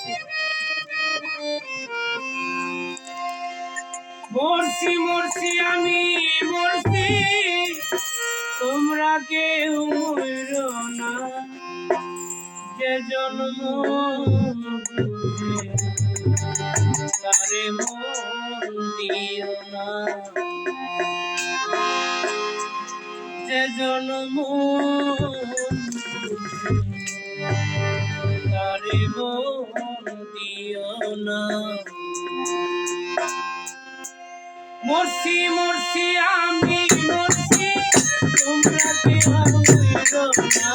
আছে মরছি মরছি আমি, মরছি। তোমরা কেউ মইর না। যে জন্ম তারে মন দিও না। যে জন্ম দিও না মরছি মরছি আমি মরছি তোমরা কেউ বুঝো না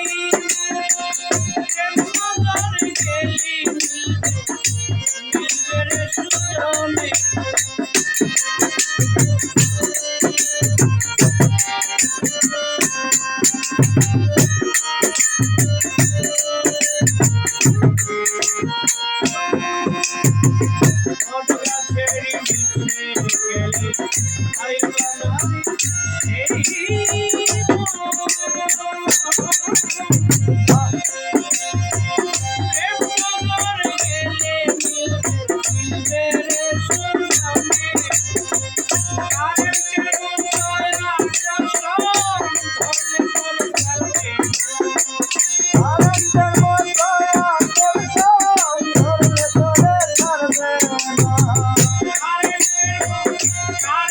तेरी तेरी आई God.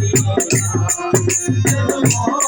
Thank you.